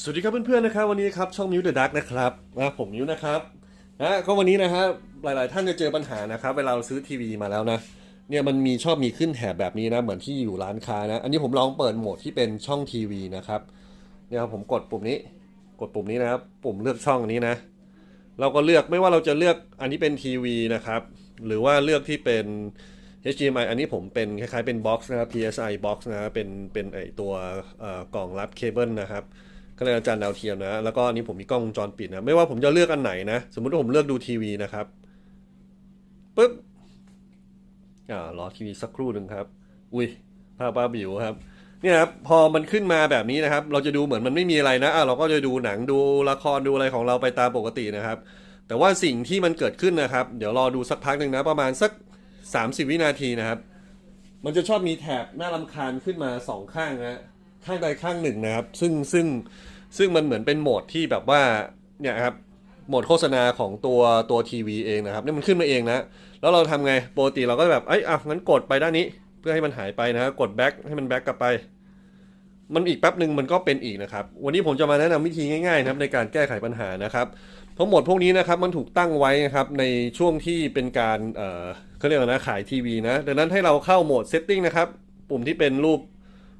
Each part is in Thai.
สวัสดีครับเพื่อนๆนะครับวันนี้ครับช่องมิวเดอะดักนะครับนะผมมิวนะครับนะก็วันนี้นะฮะหลายๆ ท่านจะเจอปัญหานะครับเวลาเราซื้อทีวีมาแล้วนะเนี่ยมันมีชอบมีขึ้นแถบแบบนี้นะเหมือนที่อยู่ร้านค้านะอันนี้ผมลองเปิดโหมดที่เป็นช่องทีวีนะครับเนี่ยครับผมกดปุ่มนี้ กดปุ่มนี้นะครับปุ่มเลือกช่องอันนี้นะ เราก็เลือกไม่ว่าเราจะเลือกอันนี้เป็นทีวีนะครับหรือว่าเลือกที่เป็น HDMI อันนี้ผมเป็นคล้ายๆเป็นบ็อกซ์นะครับ PSI box นะเป็นเป็นไอตัวกล่องรับเคเบิลนะครับ ก็เลยอาจารย์ดาวเทียมนะ แล้วก็อันนี้ผมมีกล้องวงจรปิดนะ ไม่ว่าผมจะเลือกอันไหนนะ สมมุติว่าผมเลือกดูทีวีนะครับปุ๊บอ่ารอทีวีสักครู่หนึ่งครับ อุ้ยภาพบ้าบิวครับเนี่ยครับพอมันขึ้นมาแบบนี้นะครับ เราจะดูเหมือนมันไม่มีอะไรนะอะเราก็จะดูหนังดูละครดูอะไรของเราไปตามปกตินะครับ แต่ว่าสิ่งที่มันเกิดขึ้นนะครับ เดี๋ยวรอดูสักพักหนึ่งนะ ประมาณสัก 30 วินาทีนะครับ มันจะชอบมีแถบหน้าลำคาญขึ้นมาสองข้างนะข้างใดข้างหนึ่งนะครับ ซึ่งซึ่ง ซึ่งมันเหมือนเป็นโหมดที่แบบว่าเนี่ยครับโหมดโฆษณาของตัวตัวทีวีเองนะครับเนี่ยมันขึ้นมาเองนะ แล้วเราทำไงปกติเราก็แบบเอ้ยอะงั้นกดไปด้านนี้ เพื่อให้มันหายไปนะกดแบ็คให้มันแบ็คกลับไป มันอีกแป๊บหนึ่งมันก็เป็นอีกนะครับ วันนี้ผมจะมาแนะนำวิธีง่ายๆนะครับในการแก้ไขปัญหานะครับเพราะโหมดพวกนี้นะครับมันถูกตั้งไว้นะครับในช่วงที่เป็นการเอ่อเขาเรียกว่านะขายทีวีนะดังนั้นให้เราเข้าโหมดเซตติ้งนะครับ ปุ่มที่เป็นรูป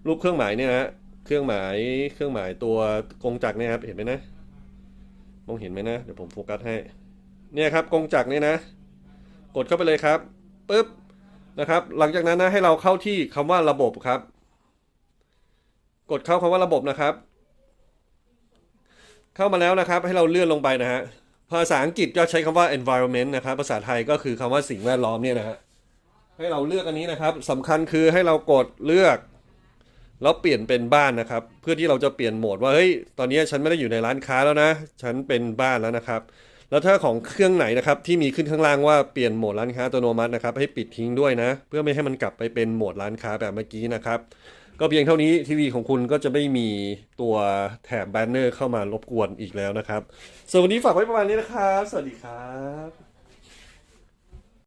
รูปเครื่องหมายเนี่ยนะฮะ เครื่องหมายเครื่องหมายตัวกงจักรเนี่ยครับเห็นไหมนะมองเห็นไหมนะเดี๋ยวผมโฟกัสให้เนี่ยครับกงจักรเนี่ยนะ กดเข้าไปเลยครับปึ๊บนะครับ หลังจากนั้นนะให้เราเข้าที่คำว่าระบบครับ กดเข้าคำว่าระบบนะครับ เข้ามาแล้วนะครับ ให้เราเลื่อนลงไปนะฮะภาษาอังกฤษก็ใช้คำว่า environment นะครับ ภาษาไทยก็คือคำว่าสิ่งแวดล้อมเนี่ยนะฮะให้เราเลือกอันนี้นะครับสำคัญคือให้เรากดเลือก แล้วเปลี่ยนเป็นบ้านนะครับ เพื่อที่เราจะเปลี่ยนโหมดว่าเฮ้ยตอนนี้ฉันไม่ได้อยู่ในร้านค้าแล้วนะ ฉันเป็นบ้านแล้วนะครับ แล้วถ้าของเครื่องไหนนะครับที่มีขึ้นข้างล่างว่าเปลี่ยนโหมดร้านค้าอัตโนมัตินะครับ ให้ปิดทิ้งด้วยนะ เพื่อไม่ให้มันกลับไปเป็นโหมดร้านค้าแบบเมื่อกี้นะครับ ก็เพียงเท่านี้ทีวีของคุณก็จะไม่มีตัวแถบแบนเนอร์เข้ามารบกวนอีกแล้วนะครับส่วนวันนี้ฝากไว้ประมาณนี้นะครับ สวัสดีครับ